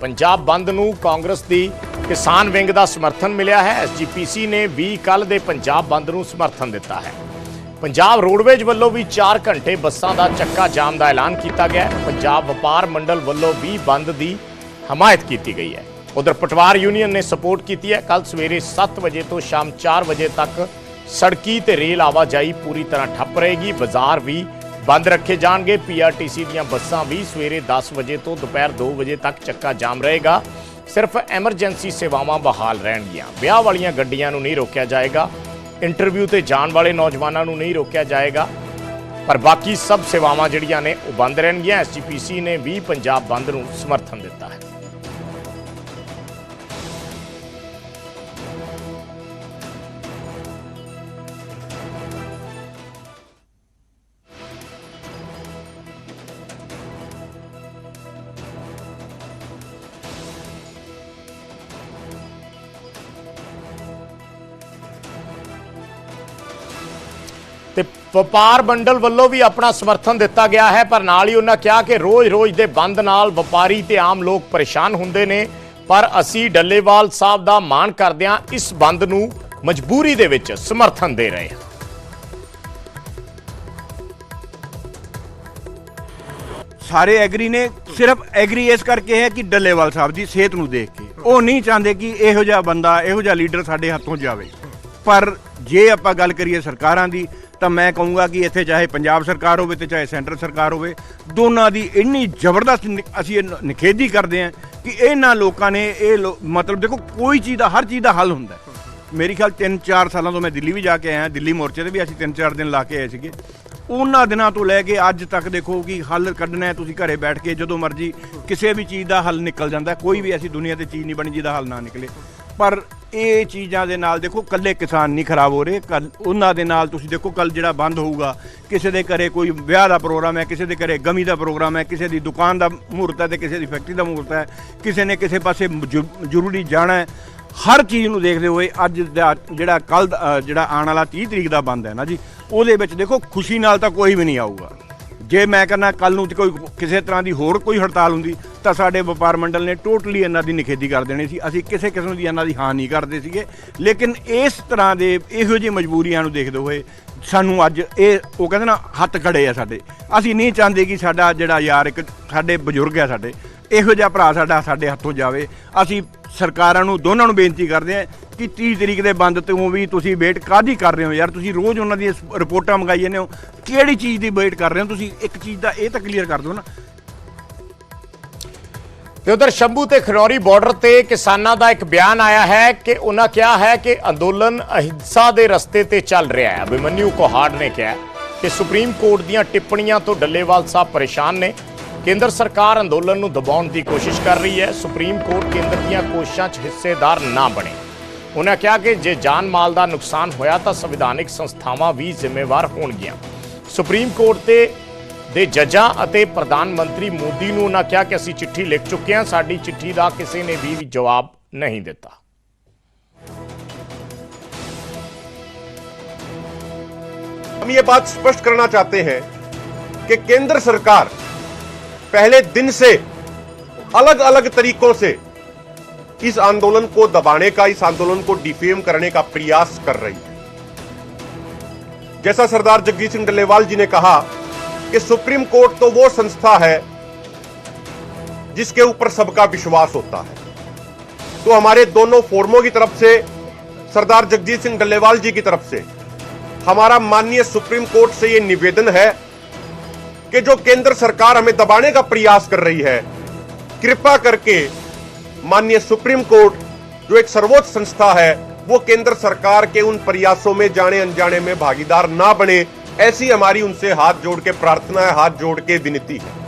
ਪੰਜਾਬ ਬੰਦ ਨੂੰ ਕਾਂਗਰਸ ਦੀ ਕਿਸਾਨ ਵਿੰਗ ਦਾ ਸਮਰਥਨ ਮਿਲਿਆ ਹੈ। ਐਸਜੀਪੀਸੀ ਨੇ ਵੀ ਕੱਲ ਦੇ ਪੰਜਾਬ ਬੰਦ ਨੂੰ ਸਮਰਥਨ ਦਿੱਤਾ ਹੈ। ਪੰਜਾਬ ਰੋਡਵੇਜ ਵੱਲੋਂ ਵੀ 4 ਘੰਟੇ ਬੱਸਾਂ ਦਾ ਚੱਕਾ ਜਾਮ ਦਾ ਐਲਾਨ ਕੀਤਾ ਗਿਆ ਹੈ। ਪੰਜਾਬ ਵਪਾਰ ਮੰਡਲ ਵੱਲੋਂ ਵੀ ਬੰਦ ਦੀ ਹਮਾਇਤ ਕੀਤੀ ਗਈ ਹੈ। ਉਧਰ ਪਟਵਾਰ ਯੂਨੀਅਨ ਨੇ ਸਪੋਰਟ ਕੀਤੀ ਹੈ। ਕੱਲ ਸਵੇਰੇ 7 ਵਜੇ ਤੋਂ ਸ਼ਾਮ 4 ਵਜੇ ਤੱਕ ਸੜਕੀ ਤੇ ਰੇਲ ਆਵਾਜਾਈ ਪੂਰੀ ਤਰ੍ਹਾਂ ਠੱਪ ਰਹੇਗੀ। ਬਾਜ਼ਾਰ ਵੀ ਬੰਦ ਰੱਖੇ ਜਾਣਗੇ। ਪੀਆਰਟੀਸੀ ਦੀਆਂ ਬੱਸਾਂ ਵੀ ਸਵੇਰੇ 10 ਵਜੇ ਤੋਂ ਦੁਪਹਿਰ 2 ਵਜੇ ਤੱਕ ਚੱਕਾ ਜਾਮ ਰਹੇਗਾ। ਸਿਰਫ ਐਮਰਜੈਂਸੀ ਸੇਵਾਵਾਂ ਬਹਾਲ ਰਹਿਣਗੀਆਂ। ਵਿਆਹ ਵਾਲੀਆਂ ਗੱਡੀਆਂ ਨੂੰ ਨਹੀਂ ਰੋਕਿਆ ਜਾਏਗਾ। ਇੰਟਰਵਿਊ ਤੇ ਜਾਣ ਵਾਲੇ ਨੌਜਵਾਨਾਂ ਨੂੰ ਨਹੀਂ ਰੋਕਿਆ ਜਾਏਗਾ। ਪਰ ਬਾਕੀ ਸਭ ਸੇਵਾਵਾਂ ਜਿਹੜੀਆਂ ਨੇ ਉਹ ਬੰਦ ਰਹਿਣਗੀਆਂ। ਐਸਜੀਪੀਸੀ ਨੇ ਵੀ ਪੰਜਾਬ ਬੰਦ ਨੂੰ ਸਮਰਥਨ ਦਿੱਤਾ ਹੈ। ਵਪਾਰ ਮੰਡਲ ਵੱਲੋਂ ਵੀ ਆਪਣਾ ਸਮਰਥਨ ਦਿੱਤਾ ਗਿਆ ਹੈ, ਪਰ ਨਾਲ ਹੀ ਉਹਨਾਂ ਕਿਹਾ ਕਿ ਰੋਜ਼-ਰੋਜ਼ ਦੇ ਬੰਦ ਨਾਲ ਵਪਾਰੀ ਤੇ ਆਮ ਲੋਕ ਪਰੇਸ਼ਾਨ ਹੁੰਦੇ ਨੇ। ਪਰ ਅਸੀਂ ਡੱਲੇਵਾਲ ਸਾਹਿਬ ਦਾ ਮਾਣ ਕਰਦਿਆਂ ਇਸ ਬੰਦ ਨੂੰ ਮਜਬੂਰੀ ਦੇ ਵਿੱਚ ਸਮਰਥਨ ਦੇ ਰਹੇ ਹਾਂ। ਸਾਰੇ ਐਗਰੀ ਨੇ, ਸਿਰਫ ਐਗਰੀ ਇਸ ਕਰਕੇ ਹੈ ਕਿ ਡੱਲੇਵਾਲ ਸਾਹਿਬ ਦੀ ਸਿਹਤ ਨੂੰ ਦੇਖ ਕੇ। ਉਹ ਨਹੀਂ ਚਾਹੁੰਦੇ ਕਿ ਇਹੋ ਜਿਹਾ ਬੰਦਾ, ਇਹੋ ਜਿਹਾ ਲੀਡਰ ਸਾਡੇ ਹੱਥੋਂ ਜਾਵੇ। ਪਰ ਜੇ ਆਪਾਂ ਗੱਲ ਕਰੀਏ ਸਰਕਾਰਾਂ ਦੀ ਤਾਂ ਮੈਂ ਕਹੂੰਗਾ ਕਿ ਇੱਥੇ ਚਾਹੇ ਪੰਜਾਬ ਸਰਕਾਰ ਹੋਵੇ ਤੇ ਚਾਹੇ ਸੈਂਟਰ ਸਰਕਾਰ ਹੋਵੇ, ਦੋਨਾਂ ਦੀ ਇੰਨੀ ਜ਼ਬਰਦਸਤ ਨਿ- ਅਸੀਂ ਇਹ ਨਿਖੇਧੀ ਕਰਦੇ ਹਾਂ ਕਿ ਇਹਨਾਂ ਲੋਕਾਂ ਨੇ ਇਹ ਲੋ- ਮਤਲਬ ਦੇਖੋ ਕੋਈ ਚੀਜ਼ ਦਾ, ਹਰ ਚੀਜ਼ ਦਾ ਹੱਲ ਹੁੰਦਾ ਮੇਰੀ ਖਿਆਲ 3-4 ਸਾਲਾਂ ਤੋਂ ਮੈਂ ਦਿੱਲੀ ਵੀ ਜਾ ਕੇ ਆਇਆ, ਦਿੱਲੀ ਮੋਰਚੇ ਤੇ ਵੀ ਅਸੀਂ 3-4 ਦਿਨ ਲਾ ਕੇ ਆਏ ਸੀਗੇ। ਉਹਨਾਂ ਦਿਨਾਂ ਤੋਂ ਲੈ ਕੇ ਅੱਜ ਤੱਕ ਦੇਖੋ ਕਿ ਹੱਲ ਕੱਢਣਾ ਹੈ, ਤੁਸੀਂ ਘਰੇ ਬੈਠ ਕੇ ਜਦੋਂ ਮਰਜ਼ੀ ਕਿਸੇ ਵੀ ਚੀਜ਼ ਦਾ ਹੱਲ ਨਿਕਲ ਜਾਂਦਾ ਕੋਈ ਵੀ ਐਸੀ ਦੁਨੀਆ ਤੇ ਚੀਜ਼ ਨਹੀਂ ਬਣੀ ਜਿਹਦਾ ਹੱਲ ਨਾ ਨਿਕਲੇ। ਪਰ ਇਹ ਚੀਜ਼ਾਂ ਦੇ ਨਾਲ ਦੇਖੋ ਕੱਲੇ ਕਿਸਾਨ ਨਹੀਂ ਖਰਾਬ ਹੋ ਰਹੇ। ਕੱਲ ਉਹਨਾਂ ਦੇ ਨਾਲ ਤੁਸੀਂ ਦੇਖੋ ਕੱਲ ਜਿਹੜਾ ਬੰਦ ਹੋਊਗਾ, ਕਿਸੇ ਦੇ ਘਰੇ ਕੋਈ ਵਿਆਹ ਦਾ ਪ੍ਰੋਗਰਾਮ ਹੈ, ਕਿਸੇ ਦੇ ਘਰੇ ਗਮੀ ਦਾ ਪ੍ਰੋਗਰਾਮ ਹੈ, ਕਿਸੇ ਦੀ ਦੁਕਾਨ ਦਾ ਮਹੂਰਤ ਹੈ ਤੇ ਕਿਸੇ ਦੀ ਫੈਕਟਰੀ ਦਾ ਮਹੂਰਤ ਹੈ, ਕਿਸੇ ਨੇ ਕਿਸੇ ਪਾਸੇ ਜ਼ਰੂਰੀ ਜਾਣਾ ਹੈ। ਹਰ ਚੀਜ਼ ਨੂੰ ਦੇਖਦੇ ਹੋਏ ਅੱਜ ਦਾ ਜਿਹੜਾ ਕੱਲ ਜਿਹੜਾ ਆਉਣ ਵਾਲਾ 30 ਤਰੀਕ ਦਾ ਬੰਦ ਹੈ ਨਾ ਜੀ, ਉਹਦੇ ਵਿੱਚ ਦੇਖੋ ਖੁਸ਼ੀ ਨਾਲ ਤਾਂ ਕੋਈ ਵੀ ਨਹੀਂ ਆਊਗਾ। ਜੇ ਮੈਂ ਕਹਿੰਦਾ ਕੱਲ ਨੂੰ ਤੇ ਕੋਈ ਕਿਸੇ ਤਰ੍ਹਾਂ ਦੀ ਹੋਰ ਕੋਈ ਹੜਤਾਲ ਹੁੰਦੀ, ਤਾਂ ਸਾਡੇ ਵਪਾਰ ਮੰਡਲ ਨੇ ਟੋਟਲੀ ਇਹਨਾਂ ਦੀ ਨਿਖੇਧੀ ਕਰ ਦੇਣੀ ਸੀ। ਅਸੀਂ ਕਿਸੇ ਕਿਸਮ ਦੀ ਇਹਨਾਂ ਦੀ ਹਾਂ ਨਹੀਂ ਕਰਦੇ ਸੀਗੇ। ਲੇਕਿਨ ਇਸ ਤਰ੍ਹਾਂ ਦੇ ਇਹੋ ਜਿਹੀ ਮਜਬੂਰੀਆਂ ਨੂੰ ਦੇਖਦੇ ਹੋਏ ਸਾਨੂੰ ਅੱਜ ਇਹ ਉਹ ਕਹਿੰਦੇ ਨਾ, ਹੱਥ ਖੜੇ ਆ ਸਾਡੇ। ਅਸੀਂ ਨਹੀਂ ਚਾਹੁੰਦੇ ਕਿ ਸਾਡਾ ਜਿਹੜਾ ਯਾਰ ਇੱਕ ਸਾਡੇ ਬਜ਼ੁਰਗ ਆ ਸਾਡੇ, ਇਹੋ ਜਿਹਾ ਭਰਾ ਸਾਡਾ ਸਾਡੇ ਹੱਥੋਂ ਜਾਵੇ। ਅਸੀਂ ਸਰਕਾਰਾਂ ਨੂੰ ਦੋਨਾਂ ਨੂੰ ਬੇਨਤੀ ਕਰਦੇ ਹਾਂ ਕਿ 30 ਤਰੀਕ ਦੇ ਬੰਦ ਤੋਂ ਵੀ ਤੁਸੀਂ ਵੇਟ ਕਾਦੀ ਕਰ ਰਹੇ ਹੋ ਯਾਰ? ਤੁਸੀਂ ਰੋਜ਼ ਉਹਨਾਂ ਦੀਆਂ ਰਿਪੋਰਟਾਂ ਮੰਗਾਈ ਜਾਂਦੇ ਹੋ। ਕਿਹੜੀ ਚੀਜ਼ ਦੀ ਵੇਟ ਕਰ ਰਹੇ ਹੋ ਤੁਸੀਂ? ਇੱਕ ਚੀਜ਼ ਦਾ ਇਹ ਤਾਂ ਕਲੀਅਰ ਕਰ ਦਿਓ ਨਾ। ਤੇ ਉਧਰ ਸ਼ੰਭੂ ਤੇ ਖਰੌਰੀ ਬਾਰਡਰ ਤੇ ਕਿਸਾਨਾਂ ਦਾ ਇੱਕ ਬਿਆਨ ਆਇਆ ਹੈ ਕਿ ਉਹਨਾਂ ਕਿਹਾ ਹੈ ਕਿ ਅੰਦੋਲਨ ਅਹਿੰਸਾ ਦੇ ਰਸਤੇ ਤੇ ਚੱਲ ਰਿਹਾ ਹੈ। ਅਭਿਮਨਿਊ ਕੋਹਾੜ ਨੇ ਕਿਹਾ ਕਿ ਸੁਪਰੀਮ ਕੋਰਟ ਦੀਆਂ ਟਿੱਪਣੀਆਂ ਤੋਂ ਡੱਲੇਵਾਲ ਸਾਹਿਬ ਪਰੇਸ਼ਾਨ ਨੇ। ਕੇਂਦਰ ਸਰਕਾਰ ਅੰਦੋਲਨ ਨੂੰ ਦਬਾਉਣ ਦੀ ਕੋਸ਼ਿਸ਼ ਕਰ ਰਹੀ ਹੈ ਸੁਪਰੀਮ ਕੋਰਟ ਕੇਂਦਰ ਦੀਆਂ ਕੋਸ਼ਿਸ਼ਾਂ 'ਚ ਹਿੱਸੇਦਾਰ ਨਾ ਬਣੇ ਉਹਨਾਂ ਕਿਹਾ ਕਿ ਜੇ ਜਾਨ ਮਾਲ ਦਾ ਨੁਕਸਾਨ ਹੋਇਆ ਤਾਂ ਸੰਵਿਧਾਨਿਕ ਸੰਸਥਾਵਾਂ ਵੀ ਜ਼ਿੰਮੇਵਾਰ ਹੋਣਗੀਆਂ ਸੁਪਰੀਮ ਕੋਰਟ ਤੇ ਦੇ ਜੱਜਾਂ ਅਤੇ ਪ੍ਰਧਾਨ ਮੰਤਰੀ ਮੋਦੀ ਨੂੰ ਉਹਨਾਂ ਕਿਹਾ ਕਿ ਅਸੀਂ ਚਿੱਠੀ ਲਿਖ ਚੁੱਕੇ ਹਾਂ ਸਾਡੀ ਚਿੱਠੀ ਦਾ ਕਿਸੇ ਨੇ ਵੀ ਜਵਾਬ ਨਹੀਂ ਦਿੱਤਾ हम ये बात स्पष्ट करना चाहते हैं कि केंद्र सरकार पहले दिन से अलग अलग तरीकों से इस आंदोलन को दबाने का, इस आंदोलन को डिफेम करने का प्रयास कर रही है। जैसा सरदार जगजीत सिंह डल्लेवाल जी ने कहा कि सुप्रीम कोर्ट तो वो संस्था है जिसके ऊपर सबका विश्वास होता है। तो हमारे दोनों फोरमों की तरफ़ से, सरदार जगजीत सिंह डल्लेवाल जी की तरफ़ से, हमारा माननीय सुप्रीम कोर्ट से यह निवेदन है कि जो केंद्र सरकार हमें दबाने का प्रयास कर रही है, कृपा करके माननीय सुप्रीम कोर्ट, जो एक सर्वोच्च संस्था है, वो केंद्र सरकार के उन प्रयासों में जाने अनजाने में भागीदार ना बने, ऐसी हमारी उनसे हाथ जोड़ के प्रार्थना है, हाथ जोड़ के विनती है।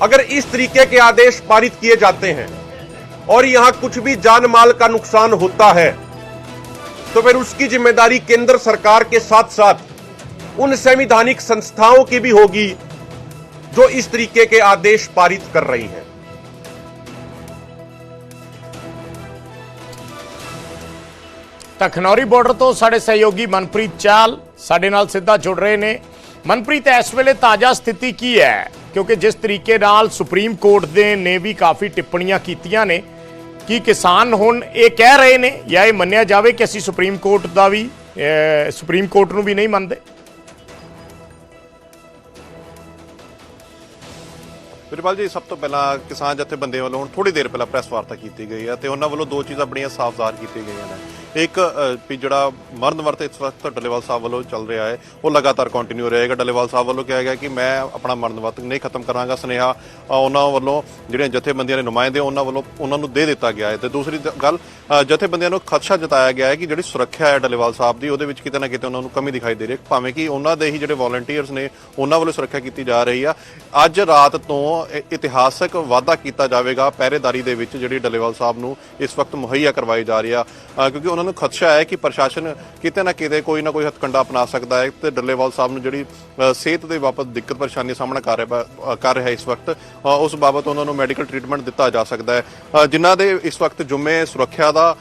अगर इस तरीके के आदेश पारित किए जाते हैं, और यहाँ कुछ भी जान माल का नुकसान होता है तो फिर उसकी ज़िम्मेदारी केंद्र सरकार के साथ साथ उन संवैधानिक संस्थाओं की भी होगी जो इस तरीके के आदेश पारित कर रही हैं ਤਾਂ ਖਨੌਰੀ ਬਾਰਡਰ ਤੋਂ ਸਾਡੇ ਸਹਿਯੋਗੀ ਮਨਪ੍ਰੀਤ ਚਾਲ ਸਾਡੇ ਨਾਲ ਸਿੱਧਾ ਜੁੜ ਰਹੇ ਨੇ ਮਨਪ੍ਰੀਤ ਇਸ ਵੇਲੇ ਤਾਜ਼ਾ ਸਥਿਤੀ ਕੀ ਹੈ ਕਿਉਂਕਿ ਜਿਸ ਤਰੀਕੇ ਨਾਲ ਸੁਪਰੀਮ ਕੋਰਟ ਦੇ ਨੇ ਵੀ ਕਾਫੀ ਟਿੱਪਣੀਆਂ ਕੀਤੀਆਂ ਨੇ ਕਿ ਕਿਸਾਨ ਹੁਣ ਇਹ ਕਹਿ ਰਹੇ ਨੇ ਜਾਂ ਇਹ ਮੰਨਿਆ ਜਾਵੇ ਕਿ ਅਸੀਂ ਸੁਪਰੀਮ ਕੋਰਟ ਦਾ ਵੀ ਅਹ, ਸੁਪਰੀਮ ਕੋਰਟ ਨੂੰ ਵੀ ਨਹੀਂ ਮੰਨਦੇ ਵੀਰਪਾਲ ਜੀ, ਸਭ ਤੋਂ ਪਹਿਲਾਂ ਕਿਸਾਨ ਜਥੇਬੰਦੀਆਂ ਵੱਲੋਂ ਹੁਣ ਥੋੜੀ ਦੇਰ ਪਹਿਲਾਂ ਪ੍ਰੈਸ ਵਾਰਤਾ ਕੀਤੀ ਗਈ ਹੈ ਤੇ ਉਹਨਾਂ ਵੱਲੋਂ ਦੋ ਚੀਜ਼ਾਂ ਬੜੀਆਂ ਸਾਫ਼ ਜ਼ਾਹਰ ਕੀਤੀਆਂ ਗਈਆਂ ਨੇ। ਇੱਕ ਵੀ ਜਿਹੜਾ ਮਰਨ ਵਰਤ ਇਸ ਵਕਤ ਡੱਲੇਵਾਲ ਸਾਹਿਬ ਵੱਲੋਂ ਚੱਲ ਰਿਹਾ ਹੈ, ਉਹ ਲਗਾਤਾਰ ਕੰਟੀਨਿਊ ਰਹੇਗਾ ਡੱਲੇਵਾਲ ਸਾਹਿਬ ਵੱਲੋਂ ਕਿਹਾ ਗਿਆ ਕਿ ਮੈਂ ਆਪਣਾ ਮਰਨ ਵਰਤ ਨਹੀਂ ਖਤਮ ਕਰਾਂਗਾ, ਸੁਨੇਹਾ ਉਹਨਾਂ ਵੱਲੋਂ ਜਿਹੜੀਆਂ ਜਥੇਬੰਦੀਆਂ ਦੇ ਨੁਮਾਇੰਦੇ ਉਹਨਾਂ ਵੱਲੋਂ ਉਹਨਾਂ ਨੂੰ ਦੇ ਦਿੱਤਾ ਗਿਆ ਹੈ। ਤੇ ਦੂਸਰੀ ਦ- ਗੱਲ ਜਥੇਬੰਦੀਆਂ ਨੂੰ ਖਦਸ਼ਾ ਜਤਾਇਆ ਗਿਆ ਹੈ ਕਿ ਜਿਹੜੀ ਸੁਰੱਖਿਆ ਹੈ ਡੱਲੇਵਾਲ ਸਾਹਿਬ ਦੀ, ਉਹਦੇ ਵਿੱਚ ਕਿਤੇ ਨਾ ਕਿਤੇ ਉਹਨਾਂ ਨੂੰ ਕਮੀ ਦਿਖਾਈ ਦੇ ਰਹੀ ਹੈ। ਭਾਵੇਂ ਕਿ ਉਹਨਾਂ ਦੇ ਹੀ ਜਿਹੜੇ ਵੋਲੰਟੀਅਰਸ ਨੇ, ਉਹਨਾਂ ਵੱਲੋਂ ਸੁਰੱਖਿਆ ਕੀਤੀ ਜਾ ਰਹੀ ਆ। ਅੱਜ ਰਾਤ ਤੋਂ ਇਤਿਹਾਸਕ ਵਾਅਦਾ ਕੀਤਾ ਜਾਵੇਗਾ, ਪਹਿਰੇਦਾਰੀ ਦੇ ਵਿੱਚ ਜਿਹੜੀ ਡੱਲੇਵਾਲ ਸਾਹਿਬ ਨੂੰ ਇਸ ਵਕਤ ਮੁਹੱਈਆ ਕਰਵਾਈ ਜਾ ਰਹੀ ਆ। ਕਿਉਂਕਿ ਉਹਨਾਂ ਨੂੰ ਖਦਸ਼ਾ ਹੈ ਕਿ ਪ੍ਰਸ਼ਾਸਨ ਕਿਤੇ ਨਾ ਕਿਤੇ ਕੋਈ ਨਾ ਕੋਈ ਹੱਥਕੰਡਾ ਅਪਣਾ ਸਕਦਾ ਹੈ ਤੇ ਡੱਲੇਵਾਲ ਸਾਹਿਬ ਨੂੰ ਜਿਹੜੀ ਅ, ਸਿਹਤ ਦੇ ਬਾਬਤ ਦਿੱਕਤ ਪਰੇਸ਼ਾਨੀ ਦਾ ਸਾਹਮਣਾ ਕਰ ਰਿਹਾ ਕਰ ਰਿਹਾ ਇਸ ਵਕਤ ਅ, ਉਸ ਬਾਬਤ ਉਹਨਾਂ ਨੂੰ ਮੈਡੀਕਲ ਟ੍ਰੀਟਮੈਂਟ ਦਿੱਤਾ ਜਾ ਸਕਦਾ ਹੈ। ਅ, ਜਿਨ੍ਹਾਂ ਦੇ ਇਸ ਵਕਤ ਜੁਮੇ ਸੁਰੱਖਿਆ ਦਾ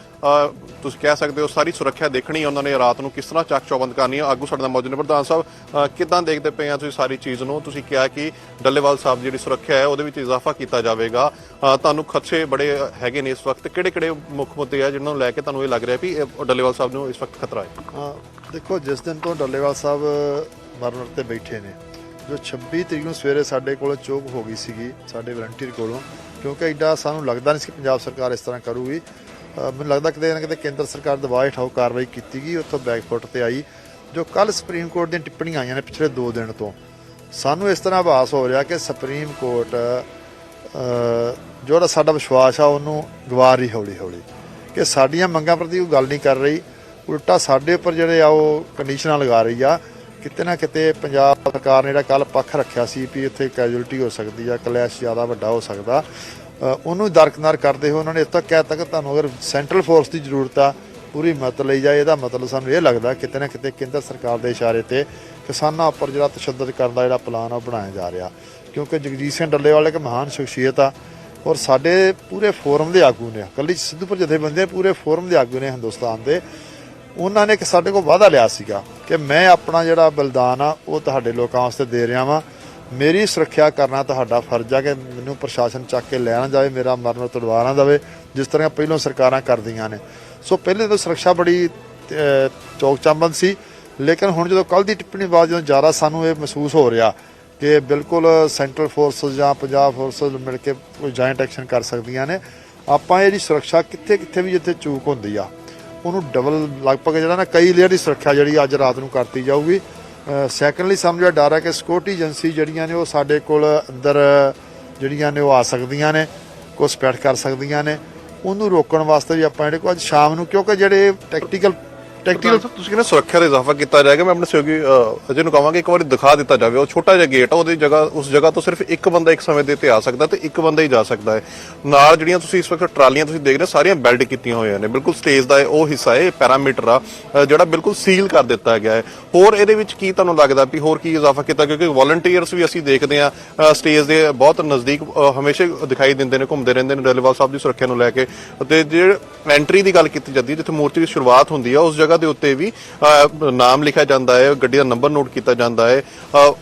ਤੁਸੀਂ ਕਹਿ ਸਕਦੇ ਹੋ ਸਾਰੀ ਸੁਰੱਖਿਆ ਦੇਖਣੀ ਉਹਨਾਂ ਨੇ ਰਾਤ ਨੂੰ ਕਿਸ ਤਰ੍ਹਾਂ ਚੱਕ ਚੌਬੰਦ ਕਰਨੀ ਹੈ। ਆਗੂ ਸਾਡੇ ਨਾਲ ਮੌਜੂਦ ਨੇ। ਪ੍ਰਧਾਨ ਸਾਹਿਬ ਅ, ਕਿੱਦਾਂ ਦੇਖਦੇ ਪਏ ਆ ਤੁਸੀਂ ਸਾਰੀ ਚੀਜ਼ ਨੂੰ? ਤੁਸੀਂ ਕਿਹਾ ਕਿ ਡੱਲੇਵਾਲ ਸਾਹਿਬ ਦੀ ਜਿਹੜੀ ਸੁਰੱਖਿਆ ਹੈ ਉਹਦੇ ਵਿੱਚ ਇਜ਼ਾਫਾ ਕੀਤਾ ਜਾਵੇਗਾ। ਤੁਹਾਨੂੰ ਖਦਸ਼ੇ ਬੜੇ ਹੈਗੇ ਨੇ ਇਸ ਵਕਤ। ਕਿਹੜੇ ਕਿਹੜੇ ਮੁੱਖ ਮੁੱਦੇ ਆ ਜਿਹਨਾਂ ਨੂੰ ਲੈ ਕੇ ਤੁਹਾਨੂੰ ਇਹ ਲੱਗ ਰਿਹਾ ਵੀ ਡੱਲੇਵਾਲ ਸਾਹਿਬ ਨੂੰ ਇਸ ਵਕਤ ਖਤਰਾ ਹੈ? ਦੇਖੋ ਜਿਸ ਦਿਨ ਤੋਂ ਡੱਲੇਵਾਲ ਸਾਹਿਬ ਮਰਨ ਤੇ ਬੈਠੇ ਨੇ ਜੋ 26 ਤਰੀਕ ਨੂੰ ਸਵੇਰੇ ਸਾਡੇ ਕੋਲ ਚੋਕ ਹੋ ਗਈ ਸੀਗੀ ਸਾਡੇ ਵਲੰਟੀਅਰ ਕੋਲੋਂ ਕਿਉਂਕਿ ਐਡਾ ਸਾਨੂੰ ਲੱਗਦਾ ਨਹੀਂ ਸੀ ਕਿ ਪੰਜਾਬ ਸਰਕਾਰ ਇਸ ਤਰ੍ਹਾਂ ਕਰੂਗੀ। ਮੈਨੂੰ ਲੱਗਦਾ ਕਿਤੇ ਨਾ ਕਿਤੇ ਕੇਂਦਰ ਸਰਕਾਰ ਦਬਾਅ ਹੇਠਾਂ ਉਹ ਕਾਰਵਾਈ ਕੀਤੀ ਗਈ, ਉੱਥੋਂ ਬੈਕਫੁੱਟ ਤੇ ਆਈ, ਜੋ ਕੱਲ ਸੁਪਰੀਮ ਕੋਰਟ ਦੀਆਂ ਟਿੱਪਣੀਆਂ ਆਈਆਂ ਨੇ ਪਿਛਲੇ 2 ਦਿਨ ਤੋਂ। ਸਾਨੂੰ ਇਸ ਤਰ੍ਹਾਂ ਆਭਾਸ ਹੋ ਰਿਹਾ ਕਿ ਸੁਪਰੀਮ ਕੋਰਟ ਜਿਹੜਾ ਸਾਡਾ ਵਿਸ਼ਵਾਸ ਆ, ਉਹਨੂੰ ਗਵਾ ਰਹੀ ਹੌਲੀ ਹੌਲੀ ਕਿ ਸਾਡੀਆਂ ਮੰਗਾਂ ਪ੍ਰਤੀ ਉਹ ਗੱਲ ਨਹੀਂ ਕਰ ਰਹੀ, ਉਲਟਾ ਸਾਡੇ ਉੱਪਰ ਜਿਹੜੇ ਆ, ਉਹ ਕੰਡੀਸ਼ਨਾਂ ਲਗਾ ਰਹੀ ਆ। ਕਿਤੇ ਨਾ ਕਿਤੇ ਪੰਜਾਬ ਸਰਕਾਰ ਨੇ ਜਿਹੜਾ ਕੱਲ ਪੱਖ ਰੱਖਿਆ ਸੀ ਵੀ ਇੱਥੇ ਕੈਜੂਅਲਟੀ ਹੋ ਸਕਦੀ ਆ, ਕਲੈਸ਼ ਜ਼ਿਆਦਾ ਵੱਡਾ ਹੋ ਸਕਦਾ। ਉਹਨੂੰ ਦਰਕਨਾਰ ਕਰਦੇ ਹੋਏ ਉਹਨਾਂ ਨੇ ਇਸ ਤੱਕ ਕਹਿ ਤੱਕ ਤੁਹਾਨੂੰ ਅਗਰ ਸੈਂਟਰਲ ਫੋਰਸ ਦੀ ਜ਼ਰੂਰਤ ਆ, ਪੂਰੀ ਮਤ ਲਈ ਜਾਏ, ਇਹਦਾ ਮਤਲਬ ਸਾਨੂੰ ਇਹ ਲੱਗਦਾ ਕਿਤੇ ਨਾ ਕਿਤੇ ਕੇਂਦਰ ਸਰਕਾਰ ਦੇ ਇਸ਼ਾਰੇ ਤੇ ਕਿਸਾਨਾਂ ਉੱਪਰ ਜਿਹੜਾ ਤਸ਼ੱਦਦ ਕਰਨ ਦਾ ਜਿਹੜਾ ਪਲਾਨ ਆ ਉਹ ਬਣਾਇਆ ਜਾ ਰਿਹਾ। ਕਿਉਂਕਿ ਜਗਜੀਤ ਸਿੰਘ ਡੱਲੇਵਾਲ ਇੱਕ ਮਹਾਨ ਸ਼ਖਸੀਅਤ ਆ ਔਰ ਸਾਡੇ ਪੂਰੇ ਫੋਰਮ ਦੇ ਆਗੂ ਨੇ, ਕੱਲੀ ਸਿੱਧੂਪੁਰ ਜਥੇਬੰਦੀਆਂ ਪੂਰੇ ਫੋਰਮ ਦੇ ਆਗੂ ਨੇ ਹਿੰਦੁਸਤਾਨ ਦੇ, ਉਹਨਾਂ ਨੇ ਇੱਕ ਸਾਡੇ ਕੋਲ ਵਾਅਦਾ ਲਿਆ ਸੀਗਾ ਕਿ ਮੈਂ ਆਪਣਾ ਜਿਹੜਾ ਬਲਿਦਾਨ ਆ ਉਹ ਤੁਹਾਡੇ ਲੋਕਾਂ ਵਾਸਤੇ ਦੇ ਰਿਹਾ ਵਾਂ। ਮੇਰੀ ਸੁਰੱਖਿਆ ਕਰਨਾ ਤੁਹਾਡਾ ਫਰਜ਼ ਆ ਕਿ ਮੈਨੂੰ ਪ੍ਰਸ਼ਾਸਨ ਚੱਕ ਕੇ ਲੈ ਨਾ ਜਾਵੇ ਮੇਰਾ ਮਰਨ ਤੜਵਾ ਨਾ ਦੇਵੇ ਜਿਸ ਤਰ੍ਹਾਂ ਪਹਿਲਾਂ ਸਰਕਾਰਾਂ ਕਰਦੀਆਂ ਨੇ। ਸੋ ਪਹਿਲੇ ਤਾਂ ਸੁਰੱਖਿਆ ਬੜੀ ਅਹ, ਸੀ ਲੇਕਿਨ ਹੁਣ ਜਦੋਂ ਕੱਲ ਦੀ ਟਿੱਪਣੀ ਬਾਅਦ ਜਦੋਂ ਜ਼ਿਆਦਾ ਸਾਨੂੰ ਇਹ ਮਹਿਸੂਸ ਹੋ ਰਿਹਾ ਕਿ ਬਿਲਕੁਲ ਸੈਂਟਰਲ ਫੋਰਸਸ ਜਾਂ ਪੰਜਾਬ ਫੋਰਸਸ ਮਿਲ ਕੇ ਕੋਈ ਜੁਆਇੰਟ ਐਕਸ਼ਨ ਕਰ ਸਕਦੀਆਂ ਨੇ ਆਪਾਂ ਇਹਦੀ ਸੁਰੱਖਿਆ ਕਿੱਥੇ ਕਿੱਥੇ ਵੀ ਜਿੱਥੇ ਚੂਕ ਹੁੰਦੀ ਆ ਉਹਨੂੰ ਡਬਲ ਲਗਭਗ ਜਿਹੜਾ ਨਾ ਕਈ ਲੇਅਰ ਦੀ ਸੁਰੱਖਿਆ ਜਿਹੜੀ ਅੱਜ ਰਾਤ ਨੂੰ ਕਰਤੀ ਜਾਊਗੀ। ਸੈਕੰਡਲੀ ਸਮਝੋ ਡਰ ਹੈ ਕਿ ਸਿਕਿਉਰਿਟੀ ਏਜੰਸੀ ਜਿਹੜੀਆਂ ਨੇ ਉਹ ਸਾਡੇ ਕੋਲ ਅੰਦਰ ਜਿਹੜੀਆਂ ਨੇ ਉਹ ਆ ਸਕਦੀਆਂ ਨੇ, ਘੁਸਪੈਠ ਕਰ ਸਕਦੀਆਂ ਨੇ। ਉਹਨੂੰ ਰੋਕਣ ਵਾਸਤੇ ਵੀ ਆਪਾਂ ਜਿਹੜੇ ਕੋ ਅੱਜ ਸ਼ਾਮ ਨੂੰ, ਕਿਉਂਕਿ ਜਿਹੜੇ ਟੈਕਟੀਕਲ ਟੈਕਟੀਕਲ ਤੁਸੀਂ ਕਹਿੰਦੇ ਸੁਰੱਖਿਆ ਦਾ ਇਜ਼ਾਫਾ ਕੀਤਾ ਜਾਏਗਾ ਮੈਂ ਆਪਣੇ ਸਹਿਯੋਗੀ ਅਜੇ ਨੂੰ ਕਹਾਂਗਾ ਇੱਕ ਵਾਰੀ ਦਿਖਾ ਦਿੱਤਾ ਜਾਵੇ। ਉਹ ਛੋਟਾ ਜਿਹਾ ਗੇਟ ਆ ਉਹਦੀ ਜਗ੍ਹਾ ਉਸ ਜਗ੍ਹਾ ਤੋਂ ਸਿਰਫ ਇੱਕ ਬੰਦਾ ਇੱਕ ਸਮੇਂ ਦੇ ਉੱਤੇ ਆ ਸਕਦਾ ਤੇ ਇੱਕ ਬੰਦਾ ਹੀ ਜਾ ਸਕਦਾ ਹੈ। ਨਾਲ ਜਿਹੜੀਆਂ ਤੁਸੀਂ ਇਸ ਵਕਤ ਟਰਾਲੀਆਂ ਤੁਸੀਂ ਦੇਖ ਰਹੇ ਹੋ ਸਾਰੀਆਂ ਬੈਲਟ ਕੀਤੀਆਂ ਹੋਈਆਂ ਨੇ। ਬਿਲਕੁਲ ਸਟੇਜ ਦਾ ਉਹ ਹਿੱਸਾ ਹੈ ਪੈਰਾਮੀਟਰ ਆ ਜਿਹੜਾ ਬਿਲਕੁਲ ਸੀਲ ਕਰ ਦਿੱਤਾ ਗਿਆ ਹੈ। ਹੋਰ ਇਹਦੇ ਵਿੱਚ ਕੀ ਤੁਹਾਨੂੰ ਲੱਗਦਾ ਵੀ ਹੋਰ ਕੀ ਇਜ਼ਾਫਾ ਕੀਤਾ? ਕਿਉਂਕਿ ਵਾਲੰਟੀਅਰਸ ਵੀ ਅਸੀਂ ਦੇਖਦੇ ਆ ਸਟੇਜ ਦੇ ਬਹੁਤ ਨਜ਼ਦੀਕ ਹਮੇਸ਼ਾ ਦਿਖਾਈ ਦਿੰਦੇ ਨੇ ਘੁੰਮਦੇ ਰਹਿੰਦੇ ਨੇ ਡੱਲੇਵਾਲ ਸਾਹਿਬ ਦੀ ਸੁਰੱਖਿਆ ਨੂੰ ਲੈ ਕੇ। ਤੇ ਜੇ ਐਂਟਰੀ ਦੀ ਗੱਲ ਕੀਤੀ ਜਾਂਦੀ ਜਿੱਥੇ ਮੂਰਤੀ ਦੀ ਸ਼ੁਰੂਆਤ ਹੁੰਦੀ ਆ ਉਸ ਜਗ੍ਹਾ ਦੇ ਉੱਤੇ ਵੀ ਨਾਮ ਲਿਖਿਆ ਜਾਂਦਾ ਹੈ, ਗੱਡੀ ਦਾ ਨੰਬਰ ਨੋਟ ਕੀਤਾ ਜਾਂਦਾ ਹੈ।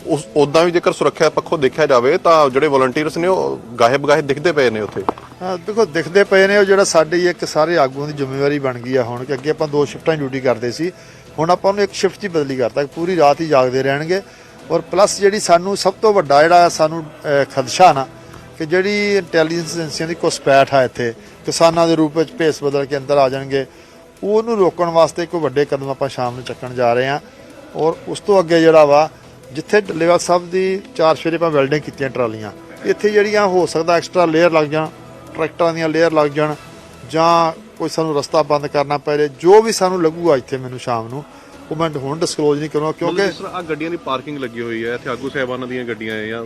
ਉਸ ਉਦਾਂ ਵੀ ਜੇਕਰ ਸੁਰੱਖਿਆ ਪੱਖੋਂ ਦੇਖਿਆ ਜਾਵੇ ਤਾਂ ਜਿਹੜੇ ਵਾਲੰਟੀਅਰਸ ਨੇ ਉਹ ਗਾਹੇ ਬਗਾਹੇ ਦਿਖਦੇ ਪਏ ਨੇ ਉੱਥੇ। ਦੇਖੋ, ਦਿਖਦੇ ਪਏ ਨੇ ਉਹ ਜਿਹੜਾ ਸਾਡੀ ਇੱਕ ਸਾਰੇ ਆਗੂਆਂ ਦੀ ਜ਼ਿੰਮੇਵਾਰੀ ਬਣ ਗਈ ਆ ਹੁਣ ਕਿ ਅੱਗੇ ਆਪਾਂ ਦੋ ਸ਼ਿਫਟਾਂ ਡਿਊਟੀ ਕਰਦੇ ਸੀ। ਹੁਣ ਆਪਾਂ ਉਹਨੂੰ ਇੱਕ ਸ਼ਿਫਟ 'ਚ ਹੀ ਬਦਲੀ ਕਰਤਾ, ਪੂਰੀ ਰਾਤ ਹੀ ਜਾਗਦੇ ਰਹਿਣਗੇ। ਔਰ ਪਲੱਸ ਜਿਹੜੀ ਸਾਨੂੰ ਸਭ ਤੋਂ ਵੱਡਾ ਜਿਹੜਾ ਸਾਨੂੰ ਖਦਸ਼ਾ ਨਾ, ਕਿ ਜਿਹੜੀ ਇੰਟੈਲੀਜੈਂਸ ਏਜੰਸੀਆਂ ਦੀ ਘੁਸਪੈਠ ਆ ਇੱਥੇ, ਕਿਸਾਨਾਂ ਦੇ ਰੂਪ ਵਿੱਚ ਭੇਸ ਬਦਲ ਕੇ ਅੰਦਰ ਆ ਜਾਣਗੇ। ਉਹਨੂੰ ਰੋਕਣ ਵਾਸਤੇ ਕੋਈ ਵੱਡੇ ਕਦਮ ਆਪਾਂ ਸ਼ਾਮ ਨੂੰ ਚੱਕਣ ਜਾ ਰਹੇ ਹਾਂ। ਔਰ ਉਸ ਤੋਂ ਅੱਗੇ ਜਿਹੜਾ ਵਾ ਜਿੱਥੇ ਡੱਲੇਵਾਲ ਸਾਹਿਬ ਦੀ ਚਾਰ ਫੇਰੇ ਆਪਾਂ ਵੈਲਡਿੰਗ ਕੀਤੀਆਂ ਟਰਾਲੀਆਂ। ਇੱਥੇ ਜਿਹੜੀਆਂ ਹੋ ਸਕਦਾ ਐਕਸਟਰਾ ਲੇਅਰ ਲੱਗ ਜਾਣ ਟਰੈਕਟਰਾਂ ਦੀਆਂ ਲੇਅਰ ਲੱਗ ਜਾਣ ਜਾਂ ਕੋਈ ਸਾਨੂੰ ਰਸਤਾ ਬੰਦ ਕਰਨਾ ਪੈ ਜੇ ਜੋ ਵੀ ਸਾਨੂੰ ਲੱਗੂਗਾ ਇੱਥੇ ਮੈਨੂੰ ਸ਼ਾਮ ਨੂੰ ਉਹ ਮੈਂ ਹੁਣ ਡਿਸਕਲੋਜ਼ ਨਹੀਂ ਕਰੂੰਗਾ ਕਿਉਂਕਿ ਜਿਸ ਤਰ੍ਹਾਂ ਆ ਗੱਡੀਆਂ ਦੀ ਪਾਰਕਿੰਗ ਲੱਗੀ ਹੋਈ ਹੈ ਇੱਥੇ ਆਗੂ ਸਾਹਿਬਾਨਾਂ ਦੀਆਂ ਗੱਡੀਆਂ ਹੈ ਜਾਂ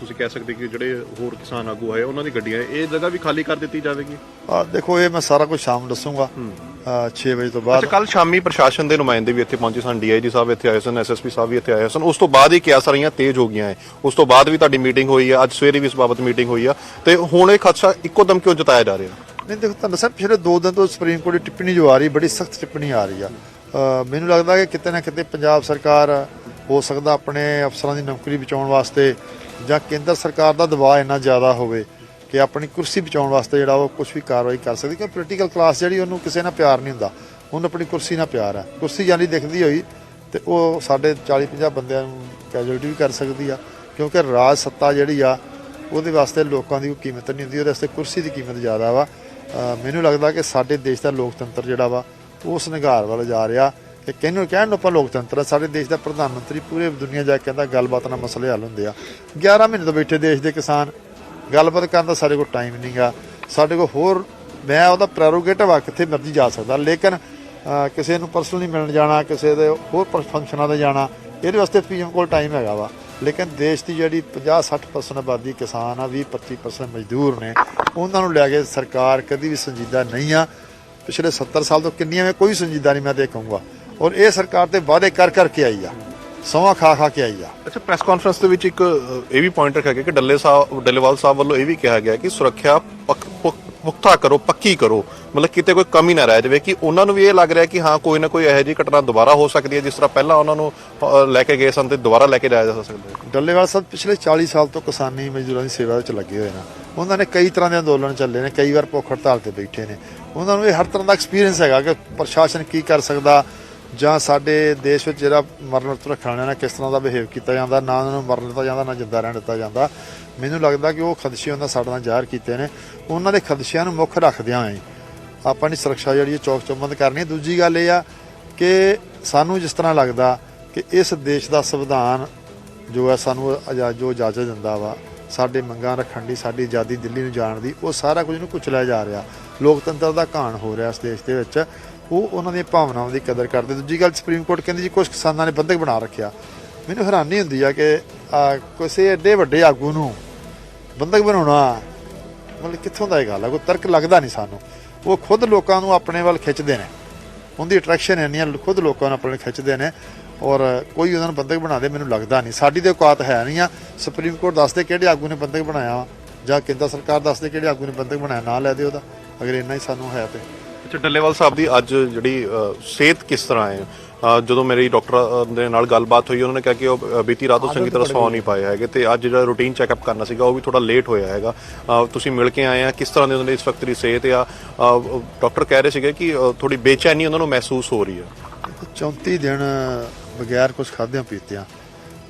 ਤੁਸੀਂ ਕਹਿ ਸਕਦੇ ਕਿ ਜਿਹੜੇ ਹੋਰ ਕਿਸਾਨ ਆਗੂ ਆਏ ਉਹਨਾਂ ਦੀ ਗੱਡੀਆਂ ਇਹ ਜਗ੍ਹਾ ਵੀ ਖਾਲੀ ਕਰ ਦਿੱਤੀ ਜਾਵੇਗੀ? ਆ ਦੇਖੋ ਇਹ ਮੈਂ ਸਾਰਾ ਕੁਝ ਸ਼ਾਮ ਦੱਸੂਗਾ। 6 ਵਜੇ ਤੋਂ ਬਾਅਦ। ਅੱਛਾ ਕੱਲ ਸ਼ਾਮੀ ਪ੍ਰਸ਼ਾਸਨ ਦੇ ਨੁਮਾਇੰਦੇ ਵੀ ਇੱਥੇ ਪਹੁੰਚੇ ਸਨ ਡੀਆਈਜੀ ਸਾਹਿਬ ਇੱਥੇ ਆਏ ਸਨ ਐਸਐਸਪੀ ਸਾਹਿਬ ਵੀ ਇੱਥੇ ਆਏ ਸਨ। ਉਸ ਤੋਂ ਬਾਅਦ ਹੀ ਕਿਆ ਸਾਰੀਆਂ ਤੇਜ਼ ਹੋ ਗਈਆਂ ਹੈ ਉਸ ਤੋਂ ਬਾਅਦ ਵੀ ਤੁਹਾਡੀ ਮੀਟਿੰਗ ਹੋਈ ਹੈ ਅੱਜ ਸਵੇਰੇ ਵੀ ਇਸ ਬਾਬਤ ਮੀਟਿੰਗ ਹੋਈ ਆ। ਤੇ ਹੁਣ ਇਹ ਖਦਸ਼ਾ ਇੱਕੋ ਦਮ ਕਿਉਂ ਜਤਾਇਆ ਜਾ ਰਿਹਾ? ਨਹੀਂ ਦੇਖੋ ਤੁਹਾਨੂੰ ਦੱਸਿਆ ਪਿਛਲੇ 2 ਦਿਨ ਤੋਂ ਸੁਪਰੀਮ ਕੋਰਟ ਦੀ ਟਿੱਪਣੀ ਜੋ ਆ ਰਹੀ ਬੜੀ ਸਖਤ ਟਿੱਪਣੀ ਆ ਰਹੀ ਆ। ਮੈਨੂੰ ਲੱਗਦਾ ਕਿ ਕਿਤੇ ਨਾ ਕਿਤੇ ਪੰਜਾਬ ਸਰਕਾਰ ਹੋ ਸਕਦਾ ਆਪਣੇ ਅਫਸਰਾਂ ਦੀ ਨੌਕਰੀ ਬਚਾਉਣ ਵਾਸਤੇ ਜਾਂ ਕੇਂਦਰ ਸਰਕਾਰ ਦਾ ਦਬਾਅ ਇੰਨਾ ਜ਼ਿਆਦਾ ਹੋਵੇ। ਕਿ ਆਪਣੀ ਕੁਰਸੀ ਬਚਾਉਣ ਵਾਸਤੇ ਜਿਹੜਾ ਉਹ ਕੁਝ ਵੀ ਕਾਰਵਾਈ ਕਰ ਸਕਦੀ ਕਿ ਪੋਲੀਟੀਕਲ ਕਲਾਸ ਜਿਹੜੀ ਉਹਨੂੰ ਕਿਸੇ ਨਾਲ ਪਿਆਰ ਨਹੀਂ ਹੁੰਦਾ। ਉਹਨੂੰ ਆਪਣੀ ਕੁਰਸੀ ਨਾਲ ਪਿਆਰ ਹੈ। ਕੁਰਸੀ ਜਾਨੀ ਦਿਖਦੀ ਹੋਈ ਤੇ ਉਹ ਸਾਡੇ 40 50 ਬੰਦਿਆਂ ਨੂੰ ਕੈਜੂਅਲਟੀ ਵੀ ਕਰ ਸਕਦੀ ਆ, ਕਿਉਂਕਿ ਰਾਜ ਸੱਤਾ ਜਿਹੜੀ ਆ, ਉਹਦੇ ਵਾਸਤੇ ਲੋਕਾਂ ਦੀ ਕੀਮਤ ਨਹੀਂ ਹੁੰਦੀ, ਉਹਦੇ ਵਾਸਤੇ ਕੁਰਸੀ ਦੀ ਕੀਮਤ ਜ਼ਿਆਦਾ ਵਾ। ਮੈਨੂੰ ਲੱਗਦਾ ਕਿ ਸਾਡੇ ਦੇਸ਼ ਦਾ ਲੋਕਤੰਤਰ ਜਿਹੜਾ ਵਾ ਉਸ ਨਿਗਾਰ ਵੱਲ ਜਾ ਰਿਹਾ ਕਿ ਕਿਹਨੂੰ ਕਹਿਣ ਨੂੰ ਆਪਾਂ ਲੋਕਤੰਤਰ ਆ? ਸਾਡੇ ਦੇਸ਼ ਦਾ ਪ੍ਰਧਾਨ ਮੰਤਰੀ ਪੂਰੇ ਦੁਨੀਆ ਜਾ ਕੇ ਕਹਿੰਦਾ ਗੱਲਬਾਤ ਨਾਲ ਮਸਲੇ ਹੱਲ ਹੁੰਦੇ ਆ। 11 ਮਹੀਨੇ ਤੋਂ ਬੈਠੇ ਦੇਸ਼ ਦੇ ਕਿਸਾਨ ਗੱਲਬਾਤ ਕਰਨ ਦਾ ਸਾਡੇ ਕੋਲ ਟਾਈਮ ਨਹੀਂਗਾ ਸਾਡੇ ਕੋਲ ਹੋਰ, ਮੈਂ ਉਹਦਾ ਪ੍ਰੈਰੋਗੇਟਿਵ ਆ, ਕਿੱਥੇ ਮਰਜ਼ੀ ਜਾ ਸਕਦਾ। ਲੇਕਿਨ ਕਿਸੇ ਨੂੰ ਪਰਸਨਲੀ ਮਿਲਣ ਜਾਣਾ, ਕਿਸੇ ਦੇ ਹੋਰ ਫੰਕਸ਼ਨਾਂ ਤੇ ਜਾਣਾ, ਇਹਦੇ ਵਾਸਤੇ ਪੀਐਮ ਕੋਲ ਟਾਈਮ ਹੈਗਾ ਵਾ। ਲੇਕਿਨ ਦੇਸ਼ ਦੀ ਜਿਹੜੀ 50 60% ਆਬਾਦੀ ਕਿਸਾਨ ਆ 20 25% ਮਜ਼ਦੂਰ ਨੇ, ਉਹਨਾਂ ਨੂੰ ਲੈ ਕੇ ਸਰਕਾਰ ਕਦੀ ਵੀ ਸੰਜੀਦਾ ਨਹੀਂ ਆ। ਪਿਛਲੇ 70 ਸਾਲ ਤੋਂ ਕਿੰਨੀਆਂ ਮੈਂ ਕੋਈ ਸੰਜੀਦਾ ਨਹੀਂ ਮੈਂ ਤੇ ਕਹੂੰਗਾ ਔਰ ਇਹ ਸਰਕਾਰ ਤੇ ਵਾਅਦੇ ਕਰ ਕਰਕੇ ਆਈ ਆ। ਸਮਾਂ ਖਾ ਖਾ ਕੇ ਆਈ ਆ। ਅੱਛਾ ਪ੍ਰੈਸ ਕਾਨਫਰੰਸ ਦੇ ਵਿੱਚ ਇੱਕ ਅ, ਇਹ ਵੀ ਪੁਆਇੰਟ ਰੱਖਿਆ ਗਿਆ ਕਿ ਡੱਲੇ ਸਾਹਿਬ ਡੱਲੇਵਾਲ ਸਾਹਿਬ ਵੱਲੋਂ ਇਹ ਵੀ ਕਿਹਾ ਗਿਆ ਕਿ ਸੁਰੱਖਿਆ ਪੱਕ- ਪੁਖ- ਪੁਖਤਾ ਕਰੋ ਪੱਕੀ ਕਰੋ। ਮਤਲਬ ਕਿਤੇ ਕੋਈ ਕਮੀ ਨਾ ਰਹਿ ਜਾਵੇ ਕਿ ਉਹਨਾਂ ਨੂੰ ਵੀ ਇਹ ਲੱਗ ਰਿਹਾ ਕਿ ਹਾਂ ਕੋਈ ਨਾ ਕੋਈ ਇਹੋ ਜਿਹੀ ਘਟਨਾ ਦੁਬਾਰਾ ਹੋ ਸਕਦੀ ਹੈ ਜਿਸ ਤਰ੍ਹਾਂ ਪਹਿਲਾਂ ਉਹਨਾਂ ਨੂੰ ਅ, ਲੈ ਕੇ ਗਏ ਸਨ ਤੇ ਦੁਬਾਰਾ ਲੈ ਕੇ ਜਾਇਆ ਜਾ ਸਕਦਾ ਹੈ। ਡੱਲੇਵਾਲ ਸਾਹਿਬ ਪਿਛਲੇ 40 ਸਾਲ ਤੋਂ ਕਿਸਾਨੀ ਮਜ਼ਦੂਰਾਂ ਦੀ ਸੇਵਾ ਵਿੱਚ ਲੱਗੇ ਹੋਏ ਨੇ। ਉਹਨਾਂ ਨੇ ਕਈ ਤਰ੍ਹਾਂ ਦੇ ਅੰਦੋਲਨ ਚੱਲੇ ਨੇ ਕਈ ਵਾਰ ਭੁੱਖ ਹੜਤਾਲ ਤੇ ਬੈਠੇ ਨੇ। ਉਹਨਾਂ ਨੂੰ ਇਹ ਹਰ ਤਰ੍ਹਾਂ ਦਾ ਐਕਸਪੀਰੀਅੰਸ ਹੈਗਾ ਕਿ ਪ੍ਰਸ਼ਾਸਨ ਕੀ ਕਰ ਸਕਦਾ ਜਾਂ ਸਾਡੇ ਦੇਸ਼ ਵਿੱਚ ਜਿਹੜਾ ਮਰਨ ਵਰਤ ਰੱਖਣ ਵਾਲਿਆਂ ਨਾਲ ਕਿਸ ਤਰ੍ਹਾਂ ਦਾ ਬਿਹੇਵ ਕੀਤਾ ਜਾਂਦਾ, ਨਾ ਉਹਨਾਂ ਨੂੰ ਮਰਨ ਦਿੱਤਾ ਜਾਂਦਾ, ਨਾ ਜਿੰਦਾ ਰਹਿਣ ਦਿੱਤਾ ਜਾਂਦਾ, ਮੈਨੂੰ ਲੱਗਦਾ ਕਿ ਉਹ ਖਦਸ਼ੇ ਉਹਨਾਂ ਸਾਡੇ ਨਾਲ ਜ਼ਾਹਰ ਕੀਤੇ ਨੇ। ਉਹਨਾਂ ਦੇ ਖਦਸ਼ਿਆਂ ਨੂੰ ਮੁੱਖ ਰੱਖਦਿਆਂ ਹੋਏ ਆਪਾਂ ਦੀ ਸੁਰੱਖਿਆ ਜਿਹੜੀ ਹੈ ਚੌਕ ਚੌਬੰਦ ਕਰਨੀ ਹੈ। ਦੂਜੀ ਗੱਲ ਇਹ ਆ ਕਿ ਸਾਨੂੰ ਜਿਸ ਤਰ੍ਹਾਂ ਲੱਗਦਾ ਕਿ ਇਸ ਦੇਸ਼ ਦਾ ਸੰਵਿਧਾਨ ਜੋ ਹੈ ਸਾਨੂੰ ਆਜ਼ਾ- ਜੋ ਇਜਾਜ਼ਤ ਦਿੰਦਾ ਵਾ, ਸਾਡੇ ਮੰਗਾਂ ਰੱਖਣ ਦੀ, ਸਾਡੀ ਆਜ਼ਾਦੀ ਦਿੱਲੀ ਨੂੰ ਜਾਣ ਦੀ, ਉਹ ਸਾਰਾ ਕੁਝ ਨੂੰ ਕੁਚਲਿਆ ਜਾ ਰਿਹਾ। ਲੋਕਤੰਤਰ ਦਾ ਘਾਣ ਹੋ ਰਿਹਾ ਇਸ ਦੇਸ਼ ਦੇ ਵਿੱਚ। ਉਹ ਉਹਨਾਂ ਦੀਆਂ ਭਾਵਨਾਵਾਂ ਦੀ ਕਦਰ ਕਰਦੇ। ਦੂਜੀ ਗੱਲ ਸੁਪਰੀਮ ਕੋਰਟ ਕਹਿੰਦੀ ਜੀ ਕੁਝ ਕਿਸਾਨਾਂ ਨੇ ਬੰਦਕ ਬਣਾ ਰੱਖਿਆ। ਮੈਨੂੰ ਹੈਰਾਨੀ ਹੁੰਦੀ ਆ ਕਿ ਕਿਸੇ ਐਡੇ ਵੱਡੇ ਆਗੂ ਨੂੰ ਬੰਦਕ ਬਣਾਉਣਾ ਮਤਲਬ ਕਿੱਥੋਂ ਦਾ ਇਹ ਗੱਲ ਆ? ਕੋਈ ਤਰਕ ਲੱਗਦਾ ਨਹੀਂ ਸਾਨੂੰ। ਉਹ ਖੁਦ ਲੋਕਾਂ ਨੂੰ ਆਪਣੇ ਵੱਲ ਖਿੱਚਦੇ ਨੇ। ਉਹਦੀ ਅਟਰੈਕਸ਼ਨ ਇੰਨੀ ਆ ਖੁਦ ਲੋਕਾਂ ਨੂੰ ਆਪਣੇ ਵੱਲ ਖਿੱਚਦੇ ਨੇ ਔਰ ਕੋਈ ਉਹਨਾਂ ਨੂੰ ਬੰਦਕ ਬਣਾ ਦੇ ਮੈਨੂੰ ਲੱਗਦਾ ਨਹੀਂ। ਸਾਡੀ ਤੇ ਔਕਾਤ ਹੈ ਨਹੀਂ ਆ। ਸੁਪਰੀਮ ਕੋਰਟ ਦੱਸਦੇ ਕਿਹੜੇ ਆਗੂ ਨੇ ਬੰਦਕ ਬਣਾਇਆ ਵਾ। ਜਾਂ ਕੇਂਦਰ ਸਰਕਾਰ ਦੱਸਦੇ ਕਿਹੜੇ ਆਗੂ ਨੇ ਬੰਦਕ ਬਣਾਇਆ। ਨਾ ਲੈ ਦੇ ਉਹਦਾ। ਅਗਰ ਇੰਨਾ ਹੀ ਸਾਨੂੰ ਹੈ ਤੇ। ਅੱਛਾ ਡੱਲੇਵਾਲ ਸਾਹਿਬ ਦੀ ਅੱਜ ਜਿਹੜੀ ਅ, ਸਿਹਤ ਕਿਸ ਤਰ੍ਹਾਂ ਹੈ? ਅ, ਜਦੋਂ ਮੇਰੀ ਡਾਕਟਰ ਦੇ ਨਾਲ ਗੱਲਬਾਤ ਹੋਈ ਉਹਨਾਂ ਨੇ ਕਿਹਾ ਕਿ ਉਹ ਅ, ਬੀਤੀ ਰਾਤ ਤੋਂ ਚੰਗੀ ਤਰ੍ਹਾਂ ਸੌ ਨਹੀਂ ਪਾਏ ਹੈਗੇ ਤੇ ਅੱਜ ਜਿਹੜਾ ਰੂਟੀਨ ਚੈੱਕਅਪ ਕਰਨਾ ਸੀਗਾ ਉਹ ਵੀ ਥੋੜਾ ਲੇਟ ਹੋਇਆ ਹੈਗਾ। ਅ, ਤੁਸੀਂ ਮਿਲ ਕੇ ਆਏ ਆ ਕਿਸ ਤਰ੍ਹਾਂ ਦੇ ਉਹਨਾਂ ਦੀ ਇਸ ਵਕਤ ਦੀ ਸਿਹਤ ਆ? ਅ, ਡਾਕਟਰ ਕਹਿ ਰਹੇ ਸੀਗੇ ਕਿ ਅ, ਥੋੜੀ ਬੇਚੈਨੀ ਉਹਨਾਂ ਨੂੰ ਮਹਿਸੂਸ ਹੋ ਰਹੀ ਹੈ। 34 ਦਿਨ ਬਗੈਰ ਕੁਝ ਖਾਦਿਆਂ ਪੀਤਿਆਂ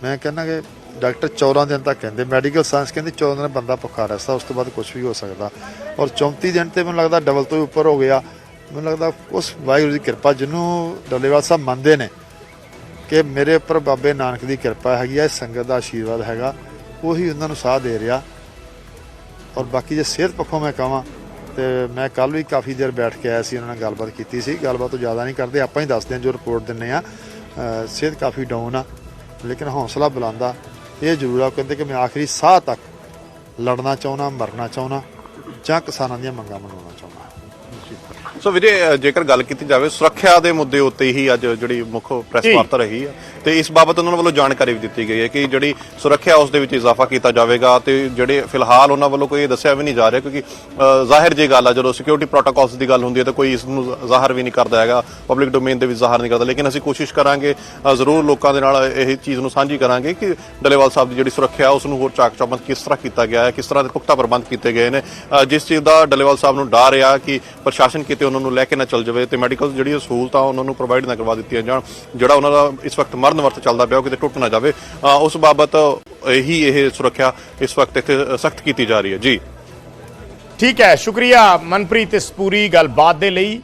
ਮੈਂ ਕਹਿੰਦਾ ਕਿ ਡਾਕਟਰ 14 ਦਿਨ ਤੱਕ ਕਹਿੰਦੇ ਮੈਡੀਕਲ ਸਾਇੰਸ ਕਹਿੰਦੀ 14 ਦਿਨ ਬੰਦਾ ਭੁੱਖਾ ਰਹਿੰਦਾ ਉਸ ਤੋਂ ਬਾਅਦ ਕੁਝ ਵੀ ਹੋ ਸਕਦਾ। ਔਰ 34 ਦਿਨ ਤੇ ਮੈਨੂੰ ਲੱਗਦਾ ਡਬਲ ਤੋਂ ਵੀ ਉੱਪਰ ਹੋ ਗਿਆ। ਮੈਨੂੰ ਲੱਗਦਾ ਉਸ ਵਾਹਿਗੁਰੂ ਦੀ ਕਿਰਪਾ ਜਿਹਨੂੰ ਡੱਲੇਵਾਲ ਸਾਹਿਬ ਮੰਨਦੇ ਨੇ ਕਿ ਮੇਰੇ ਉੱਪਰ ਬਾਬੇ ਨਾਨਕ ਦੀ ਕਿਰਪਾ ਹੈਗੀ ਆ ਸੰਗਤ ਦਾ ਆਸ਼ੀਰਵਾਦ ਹੈਗਾ, ਉਹੀ ਉਹਨਾਂ ਨੂੰ ਸਾਹ ਦੇ ਰਿਹਾ। ਔਰ ਬਾਕੀ ਜੇ ਸਿਹਤ ਪੱਖੋਂ ਮੈਂ ਕਹਾਂ ਤੇ ਮੈਂ ਕੱਲ ਵੀ ਕਾਫੀ ਦੇਰ ਬੈਠ ਕੇ ਆਇਆ ਸੀ, ਉਹਨਾਂ ਨਾਲ ਗੱਲਬਾਤ ਕੀਤੀ ਸੀ। ਗੱਲਬਾਤ ਤੋਂ ਜ਼ਿਆਦਾ ਨਹੀਂ ਕਰਦੇ, ਆਪਾਂ ਹੀ ਦੱਸਦੇ ਹਾਂ ਜੋ ਰਿਪੋਰਟ ਦਿੰਨੇ ਆ ਸਿਹਤ ਕਾਫੀ ਡਾਊਨ ਆ, ਲੇਕਿਨ ਹੌਸਲਾ ਬੁਲੰਦਾ ਇਹ ਜ਼ਰੂਰ ਆ, ਉਹ ਕਹਿੰਦੇ ਕਿ ਮੈਂ ਆਖਰੀ ਸਾਹ ਤੱਕ ਲੜਨਾ ਚਾਹੁੰਦਾ, ਮਰਨਾ ਚਾਹੁੰਦਾ ਜਾਂ ਕਿਸਾਨਾਂ ਦੀਆਂ ਮੰਗਾਂ ਮਨਾਉਣਾ ਚਾਹੁੰਦਾ। ਸੋ ਵੀਰੇ ਜੇਕਰ ਗੱਲ ਕੀਤੀ ਜਾਵੇ ਸੁਰੱਖਿਆ ਦੇ ਮੁੱਦੇ ਉੱਤੇ ਹੀ ਅੱਜ ਜਿਹੜੀ ਮੁੱਖ ਪ੍ਰੈਸ। ਵਾਰਤਾ ਰਹੀ ਹੈ ਤੇ ਇਸ ਬਾਬਤ ਉਹਨਾਂ ਵੱਲੋਂ ਜਾਣਕਾਰੀ ਵੀ ਦਿੱਤੀ ਗਈ ਹੈ ਕਿ ਜਿਹੜੀ ਸੁਰੱਖਿਆ ਉਸ ਦੇ ਵਿੱਚ ਇਜ਼ਾਫਾ ਕੀਤਾ ਜਾਵੇਗਾ ਤੇ ਜਿਹੜੇ ਫਿਲਹਾਲ ਉਹਨਾਂ ਵੱਲੋਂ ਕੋਈ ਦੱਸਿਆ ਵੀ ਨਹੀਂ ਜਾ ਰਿਹਾ ਕਿਉਂਕਿ ਜ਼ਾਹਿਰ ਜੀ ਗੱਲ ਆ ਜਦੋਂ ਸਿਕਿਉਰਿਟੀ ਪ੍ਰੋਟੋਕਾਲਸ ਦੀ ਗੱਲ ਹੁੰਦੀ ਹੈ ਤਾਂ ਕੋਈ ਇਸ ਨੂੰ ਜ਼ਾਹਰ ਵੀ ਨਹੀਂ ਕਰਦਾ ਹੈਗਾ ਪਬਲਿਕ ਡੋਮੇਨ ਦੇ ਵਿੱਚ ਜ਼ਾਹਰ ਨਹੀਂ ਕਰਦਾ ਲੇਕਿਨ ਅਸੀਂ ਕੋਸ਼ਿਸ਼ ਕਰਾਂਗੇ ਜ਼ਰੂਰ ਲੋਕਾਂ ਦੇ ਨਾਲ ਇਹ ਚੀਜ਼ ਨੂੰ ਸਾਂਝੀ ਕਰਾਂਗੇ ਕਿ ਡਲੇਵਾਲ ਸਾਹਿਬ ਦੀ ਜਿਹੜੀ ਸੁਰੱਖਿਆ ਉਸ ਨੂੰ ਹੋਰ ਚਾਕ ਚੌਬੰਦ ਕਿਸ ਤਰ੍ਹਾਂ ਕੀਤਾ ਗਿਆ ਹੈ ਕਿਸ ਤਰ੍ਹਾਂ ਦੇ ਪੁਖਤਾ ਪ੍ਰਬੰਧ ਕੀਤੇ ਗਏ ਨੇ ਜਿਸ ਚੀਜ਼ ਦਾ ਡਲੇਵਾਲ ਸਾਹਿਬ ਨੂੰ ਡਰ ਆ ਕਿ ਪ੍ਰਸ਼ਾਸਨ ਕਿਤੇ ਉਹਨਾਂ ਨੂੰ ਲੈ ਕੇ ਨਾ ਚੱਲ ਜਾਵੇ ਤੇ ਮੈਡੀਕਲ ਜਿਹੜੀ ਸਹੂਲਤਾਂ ਉਹਨਾਂ ਨੂੰ ਪ੍ਰੋਵਾਈਡ ਨਾ ਕਰਵਾ ਦਿੱਤੀਆਂ ਜਾਣ, ਜਿਹੜਾ ਉਹਨਾਂ ਦਾ ਇਸ ਵਕਤ ਮਰਨ ਵਰਤ ਚੱਲਦਾ ਪਿਆ ਉਹ ਕਿਤੇ ਟੁੱਟ ਨਾ ਜਾਵੇ। ਉਸ ਬਾਬਤ ਇਹੀ ਇਹ ਸੁਰੱਖਿਆ ਇਸ ਵਕਤ ਇੱਥੇ ਸਖਤ ਕੀਤੀ ਜਾ ਰਹੀ ਹੈ। ਜੀ। ਠੀਕ ਹੈ, ਸ਼ੁਕਰੀਆ ਮਨਪ੍ਰੀਤ ਇਸ ਪੂਰੀ ਗੱਲਬਾਤ ਦੇ ਲਈ।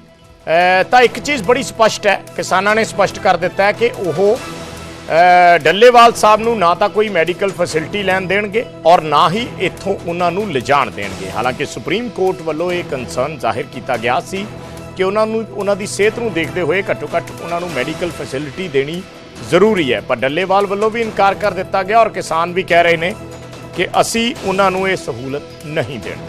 ਤਾਂ ਇੱਕ ਚੀਜ਼ ਬੜੀ ਸਪਸ਼ਟ ਹੈ, ਕਿਸਾਨਾਂ ਨੇ ਸਪਸ਼ਟ ਕਰ ਦਿੱਤਾ ਹੈ ਕਿ ਉਹ ਡੱਲੇਵਾਲ ਸਾਹਿਬ ਨੂੰ ਨਾ ਤਾਂ ਕੋਈ ਮੈਡੀਕਲ ਫੈਸਿਲਿਟੀ ਲੈਣ ਦੇਣਗੇ ਔਰ ਨਾ ਹੀ ਇੱਥੋਂ ਉਹਨਾਂ ਨੂੰ ਲਿਜਾਣ ਦੇਣਗੇ। ਹਾਲਾਂਕਿ ਸੁਪਰੀਮ ਕੋਰਟ ਵੱਲੋਂ ਇਹ ਕੰਸਰਨ ਜ਼ਾਹਿਰ ਕੀਤਾ ਗਿਆ ਸੀ ਕਿ ਉਹਨਾਂ ਨੂੰ, ਉਹਨਾਂ ਦੀ ਸਿਹਤ ਨੂੰ ਦੇਖਦੇ ਹੋਏ ਘੱਟੋ ਘੱਟ ਉਹਨਾਂ ਨੂੰ ਮੈਡੀਕਲ ਫੈਸਿਲਿਟੀ ਦੇਣੀ ਜ਼ਰੂਰੀ ਹੈ। ਪਰ ਡੱਲੇਵਾਲ ਵੱਲੋਂ ਵੀ ਇਨਕਾਰ ਕਰ ਦਿੱਤਾ ਗਿਆ ਔਰ ਕਿਸਾਨ ਵੀ ਕਹਿ ਰਹੇ ਨੇ ਕਿ ਅਸੀਂ ਉਹਨਾਂ ਨੂੰ ਇਹ ਸਹੂਲਤ ਨਹੀਂ ਦੇਣੀ।